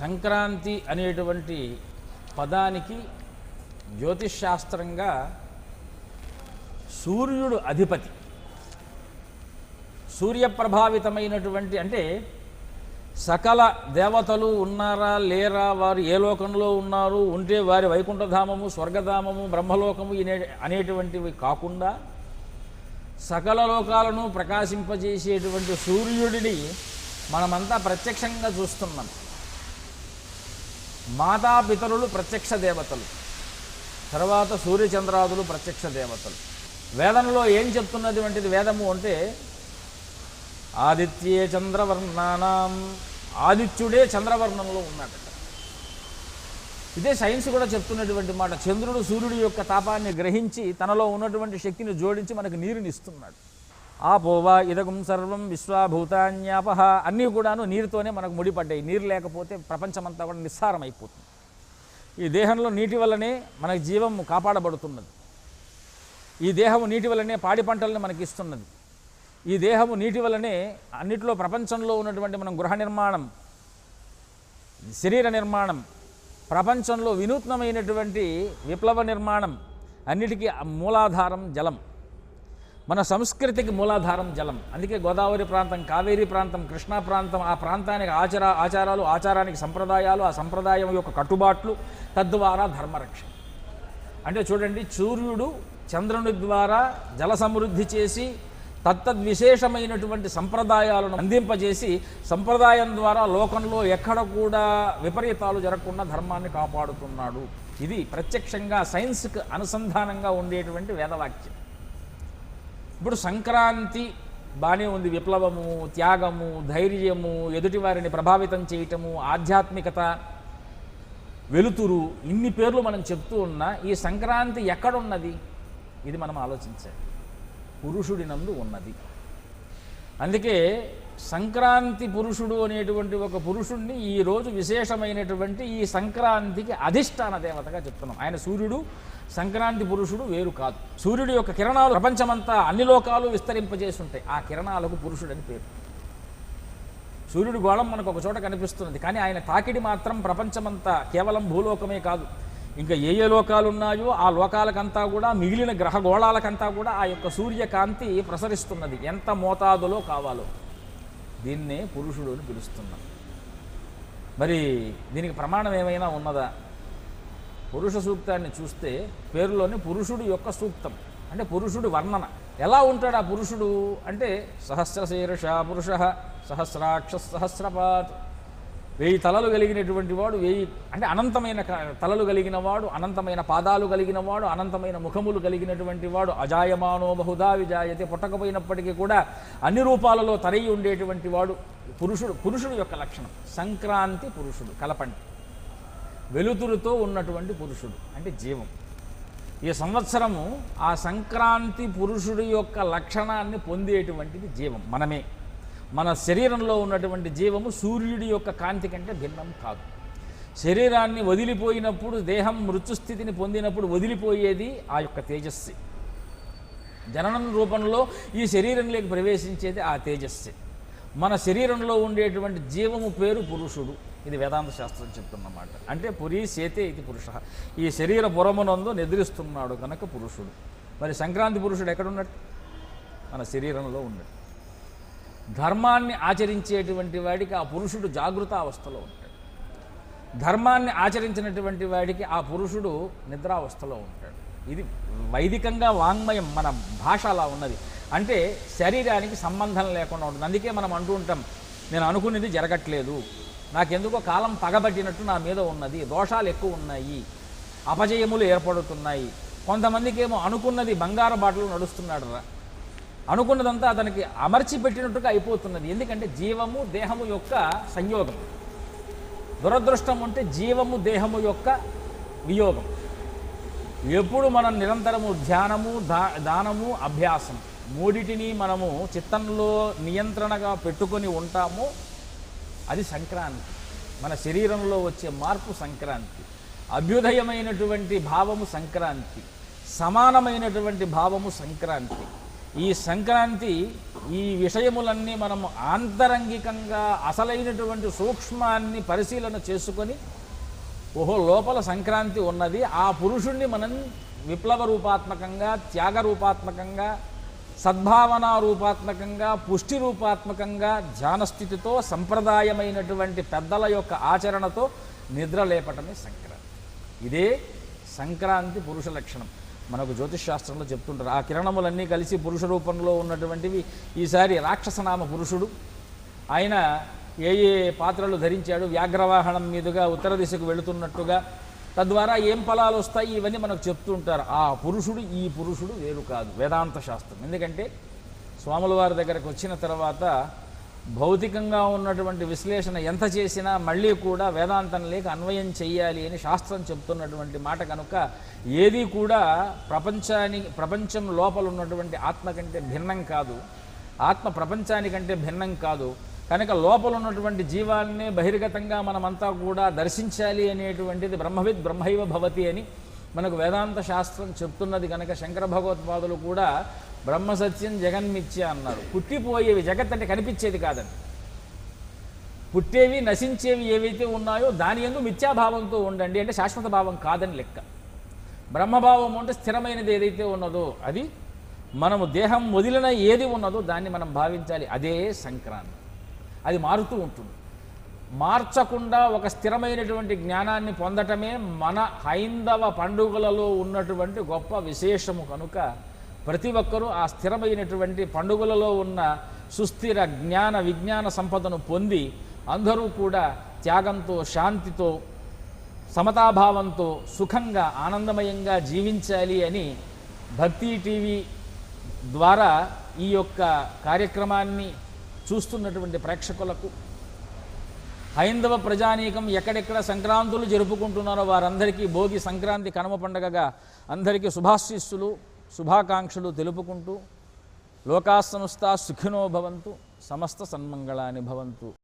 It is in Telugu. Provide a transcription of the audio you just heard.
సంక్రాంతి అనేటువంటి పదానికి జ్యోతిష్శాస్త్రంగా సూర్యుడు అధిపతి. సూర్యప్రభావితమైనటువంటి అంటే సకల దేవతలు ఉన్నారా లేరా వారు ఏ లోకంలో ఉన్నారు ఉంటే వారి వైకుంఠధామము స్వర్గధామము బ్రహ్మలోకము అనేటువంటివి కాకుండా సకల లోకాలను ప్రకాశింపజేసేటువంటి సూర్యుడిని మనమంతా ప్రత్యక్షంగా చూస్తున్నాం. మాతాపితరులు ప్రత్యక్ష దేవతలు. తర్వాత సూర్యచంద్రాదులు ప్రత్యక్ష దేవతలు. వేదంలో ఏం చెప్తున్నది వంటిది వేదము అంటే ఆదిత్యే చంద్రవర్ణానాం ఆదిత్యుడే చంద్రవర్ణంలో ఉన్నాడట. ఇదే సైన్స్ కూడా చెప్తున్నటువంటి మాట. చంద్రుడు సూర్యుడి యొక్క తాపాన్ని గ్రహించి తనలో ఉన్నటువంటి శక్తిని జోడించి మనకు నీరుని ఇస్తున్నాడు ఆపోవా ఇదగం సర్వం విశ్వాభూతాన్యాపహ. అన్నీ కూడాను నీరుతోనే మనకు ముడిపడ్డాయి. నీరు లేకపోతే ప్రపంచమంతా కూడా నిస్సారం అయిపోతుంది ఈ దేహంలో నీటి వల్లనే మనకు జీవం కాపాడబడుతున్నది. ఈ దేహము నీటి వల్లనే పాడి పంటలను మనకి ఇస్తున్నది ఈ దేహము నీటి వల్లనే అన్నిటిలో ప్రపంచంలో ఉన్నటువంటి మనం గృహ నిర్మాణం శరీర నిర్మాణం ప్రపంచంలో వినూత్నమైనటువంటి విప్లవ నిర్మాణం అన్నిటికీ మూలాధారం జలం. మన సంస్కృతికి మూలాధారం జలం. అందుకే గోదావరి ప్రాంతం కావేరీ ప్రాంతం కృష్ణా ప్రాంతం ఆ ప్రాంతానికి ఆచార ఆచారాలు ఆచారానికి సంప్రదాయాలు ఆ సంప్రదాయం యొక్క కట్టుబాట్లు తద్వారా ధర్మరక్షణ అంటే చూడండి సూర్యుడు చంద్రుని ద్వారా జల సమృద్ధి చేసి తత్తద్విశేషమైనటువంటి సంప్రదాయాలను అందింపజేసి సంప్రదాయం ద్వారా లోకంలో ఎక్కడ కూడా విపరీతాలు జరగకుండా ధర్మాన్ని కాపాడుతున్నాడు. ఇది ప్రత్యక్షంగా సైన్స్కి అనుసంధానంగా ఉండేటువంటి వేదవాక్యం. ఇప్పుడు సంక్రాంతి బాగానే ఉంది. విప్లవము త్యాగము ధైర్యము ఎదుటి వారిని ప్రభావితం చేయటము ఆధ్యాత్మికత వెలుతురు ఇన్ని పేర్లు మనం చెప్తూ ఉన్నా ఈ సంక్రాంతి ఎక్కడున్నది? ఇది మనం ఆలోచించాలి. పురుషుడినందు ఉన్నది. అందుకే సంక్రాంతి పురుషుడు అనేటువంటి ఒక పురుషుణ్ణి ఈరోజు విశేషమైనటువంటి ఈ సంక్రాంతికి అధిష్టాన దేవతగా చెప్తున్నాం. ఆయన సూర్యుడు సంక్రాంతి పురుషుడు వేరు కాదు. సూర్యుడి యొక్క కిరణాలు ప్రపంచమంతా అన్ని లోకాలు విస్తరింపజేసి ఉంటాయి ఆ కిరణాలకు పురుషుడని పేరు. సూర్యుడి గోళం మనకు ఒక చోట కనిపిస్తున్నది కానీ ఆయన తాకిడి మాత్రం ప్రపంచమంతా కేవలం భూలోకమే కాదు. ఇంకా ఏ ఏ లోకాలు ఉన్నాయో ఆ లోకాలకంతా కూడా మిగిలిన గ్రహ గోళాలకంతా కూడా ఆ యొక్క సూర్యకాంతి ప్రసరిస్తున్నది. ఎంత మోతాదులో కావాలో. దీన్నే పురుషుడు అని పిలుస్తున్నాం మరి దీనికి ప్రమాణం ఏమైనా ఉన్నదా? పురుష సూక్తాన్ని చూస్తే పేరులోని పురుషుడు యొక్క సూక్తం అంటే పురుషుడు వర్ణన. ఎలా ఉంటాడు ఆ పురుషుడు? అంటే సహస్రశీర్ష పురుష సహస్రాక్ష సహస్రపాత్. వెయ్యి తలలు కలిగినటువంటి వాడు వెయ్యి అంటే అనంతమైన తలలు కలిగిన వాడు అనంతమైన పాదాలు కలిగిన వాడు అనంతమైన ముఖములు కలిగినటువంటి వాడు అజాయమానో బహుదా విజాయతే పుట్టకపోయినప్పటికీ కూడా అన్ని రూపాలలో తరయి ఉండేటువంటి వాడు పురుషుడు పురుషుడు యొక్క లక్షణం. సంక్రాంతి పురుషుడు కలపండి. వెలుతురుతో ఉన్నటువంటి పురుషుడు అంటే జీవం. ఈ సంవత్సరము ఆ సంక్రాంతి పురుషుడి యొక్క లక్షణాన్ని పొందేటువంటిది జీవం మనమే. మన శరీరంలో ఉన్నటువంటి జీవము సూర్యుడి యొక్క కాంతి కంటే భిన్నం కాదు. శరీరాన్ని వదిలిపోయినప్పుడు దేహం మృత్యుస్థితిని పొందినప్పుడు వదిలిపోయేది ఆ యొక్క తేజస్సు. జననం రూపంలో ఈ శరీరంలోకి ప్రవేశించేది ఆ తేజస్సే. మన శరీరంలో ఉండేటువంటి జీవము పేరు పురుషుడు. ఇది వేదాంత శాస్త్రం చెప్తున్నమాట అంటే పురి సేతే ఇది పురుష. ఈ శరీర పురమునందు నిద్రిస్తున్నాడు కనుక పురుషుడు. మరి సంక్రాంతి పురుషుడు ఎక్కడున్నట్టు మన శరీరంలో ఉన్నట్టు ధర్మాన్ని ఆచరించేటువంటి వాడికి ఆ పురుషుడు జాగృత అవస్థలో ఉంటాడు. ధర్మాన్ని ఆచరించినటువంటి వాడికి ఆ పురుషుడు నిద్రావస్థలో ఉంటాడు. ఇది వైదికంగా వాంగ్మయం మన భాష అలా ఉన్నది. అంటే శరీరానికి సంబంధం లేకుండా ఉంటుంది. అందుకే మనం అంటూ ఉంటాం నేను అనుకునేది జరగట్లేదు. నాకెందుకో కాలం పగబట్టినట్టు నా మీద ఉన్నది. దోషాలు ఎక్కువ ఉన్నాయి. అపజయములు ఏర్పడుతున్నాయి. కొంతమందికి ఏమో అనుకున్నది బంగారు బాటలు నడుస్తున్నాడు రా అనుకున్నదంతా అతనికి అమర్చి పెట్టినట్టుగా అయిపోతున్నది. ఎందుకంటే జీవము దేహము యొక్క సంయోగం. దురదృష్టం అంటే జీవము దేహము యొక్క వియోగం. ఎప్పుడు మనం నిరంతరము ధ్యానము దా దానము అభ్యాసం మూడిటిని మనము చిత్తంలో నియంత్రణగా పెట్టుకొని ఉంటామో అది సంక్రాంతి. మన శరీరంలో వచ్చే మార్పు సంక్రాంతి. అభ్యుదయమైనటువంటి భావము సంక్రాంతి. సమానమైనటువంటి భావము సంక్రాంతి. ఈ సంక్రాంతి ఈ విషయములన్నీ మనం ఆంతరంగికంగా అసలైనటువంటి సూక్ష్మాన్ని పరిశీలన చేసుకొని ఓహో లోపల సంక్రాంతి ఉన్నది. ఆ పురుషుణ్ణి మనం విప్లవ రూపాత్మకంగా త్యాగ రూపాత్మకంగా సద్భావన రూపాత్మకంగా పుష్టి రూపాత్మకంగా ధ్యానస్థితితో సంప్రదాయమైనటువంటి పెద్దల యొక్క ఆచరణతో నిద్రలేపటమే సంక్రాంతి. ఇదే సంక్రాంతి పురుష లక్షణం. మనకు జ్యోతిష్ శాస్త్రంలో చెప్తుంటారు. ఆ కిరణములన్నీ కలిసి పురుష రూపంలో ఉన్నటువంటివి. ఈసారి రాక్షసనామ పురుషుడు. ఆయన ఏ ఏ పాత్రలు ధరించాడు వ్యాఘ్రవాహనం మీదుగా ఉత్తర దిశకు వెళుతున్నట్టుగా తద్వారా ఏం ఫలాలు వస్తాయి ఇవన్నీ మనకు చెప్తుంటారు. ఆ పురుషుడు ఈ పురుషుడు వేరు కాదు వేదాంత శాస్త్రం. ఎందుకంటే స్వాముల వారి దగ్గరకు వచ్చిన తర్వాత భౌతికంగా ఉన్నటువంటి విశ్లేషణ ఎంత చేసినా మళ్ళీ కూడా వేదాంతం లేక అన్వయం చెయ్యాలి అని శాస్త్రం చెప్తున్నటువంటి మాట కనుక ఏది కూడా ప్రపంచానికి ప్రపంచం లోపల ఉన్నటువంటి ఆత్మ కంటే భిన్నం కాదు. ఆత్మ ప్రపంచానికంటే భిన్నం కాదు. కనుక లోపల ఉన్నటువంటి జీవాల్ని బహిర్గతంగా మనమంతా కూడా దర్శించాలి అనేటువంటిది బ్రహ్మవిద్ బ్రహ్మైవ భవతి అని మనకు వేదాంత శాస్త్రం చెప్తున్నది కనుక శంకర భగవత్పాదులు కూడా బ్రహ్మ సత్యం జగన్మిథ్య అన్నారు. పుట్టిపోయేవి జగత్ అంటే కనిపించేది కాదండి. పుట్టేవి నశించేవి ఏవైతే ఉన్నాయో దాని ఎందు మిథ్యాభావంతో ఉండండి అంటే శాశ్వత భావం కాదని లెక్క. బ్రహ్మభావం అంటే స్థిరమైనది ఏదైతే ఉన్నదో అది మనము దేహం వదిలిన ఏది ఉన్నదో దాన్ని మనం భావించాలి. అదే సంక్రాంతి. అది మారుతూ ఉంటుంది. మార్చకుండా ఒక స్థిరమైనటువంటి జ్ఞానాన్ని పొందటమే మన హైందవ పండుగలలో ఉన్నటువంటి గొప్ప విశేషము కనుక ప్రతి ఒక్కరూ ఆ స్థిరమైనటువంటి పండుగలలో ఉన్న సుస్థిర జ్ఞాన విజ్ఞాన సంపదను పొంది అందరూ కూడా త్యాగంతో శాంతితో సమతాభావంతో సుఖంగా ఆనందమయంగా జీవించాలి అని భక్తి టీవీ ద్వారా ఈ యొక్క కార్యక్రమాన్ని చూస్తున్నటువంటి ప్రేక్షకులకు హైందవ ప్రజానీకం ఎక్కడెక్కడ సంక్రాంతులు జరుపుకుంటున్నారో వారందరికీ భోగి సంక్రాంతి కనుమ పండగగా అందరికీ శుభాశీస్సులు. శుభాకాంక్షలు తెలుపుకుంటూ లోకా సంస్థ సుఖినో భవంతు సమస్త సన్మంగళాని భవంతు.